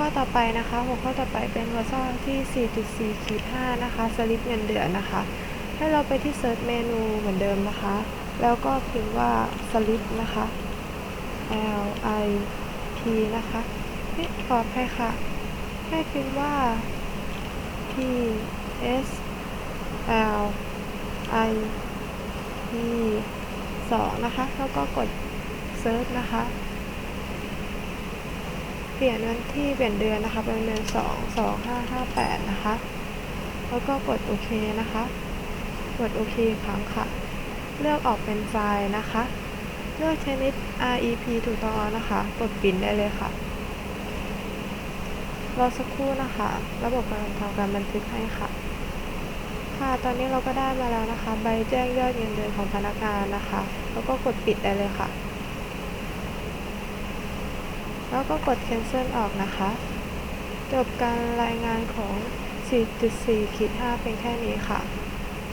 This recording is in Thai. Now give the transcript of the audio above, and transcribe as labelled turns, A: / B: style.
A: ข้อต่อไปนะคะหัวข้อต่อไปเป็นหัวข้อที่ 4.4ขีด5นะคะสลิปเงินเดือนนะคะ ให้เราไปที่เซิร์ชเมนูเหมือนเดิมนะคะ แล้วก็พิมพ์ว่าสลิปนะคะ L I P นะคะเอ๊ะขออภัยค่ะ ให้พิมพ์ว่า P S L I P 2นะคะ แล้วก็กดเซิร์ชนะคะ เปลี่ยนวันที่เปลี่ยนเดือนนะคะเป็นเดือนสองสองห้าห้าแปดนะคะ แล้วก็กดโอเคนะคะ กดโอเคครั้งค่ะ เลือกออกเป็นไฟล์นะคะ เลือกชนิด REP ถูกต้องนะคะ กดปิดได้เลยค่ะ รอสักครู่นะคะ ระบบกำลังทำการบันทึกให้ค่ะ ค่ะ ตอนนี้เราก็ได้มาแล้วนะคะ ใบแจ้งยอดเงินเดือนของพนักงานนะคะ แล้วก็กดปิดได้เลยค่ะ แล้วก็กด cancel ออกนะคะ จบการรายงานของ 4.4ขีด5เป็นแค่นี้ค่ะ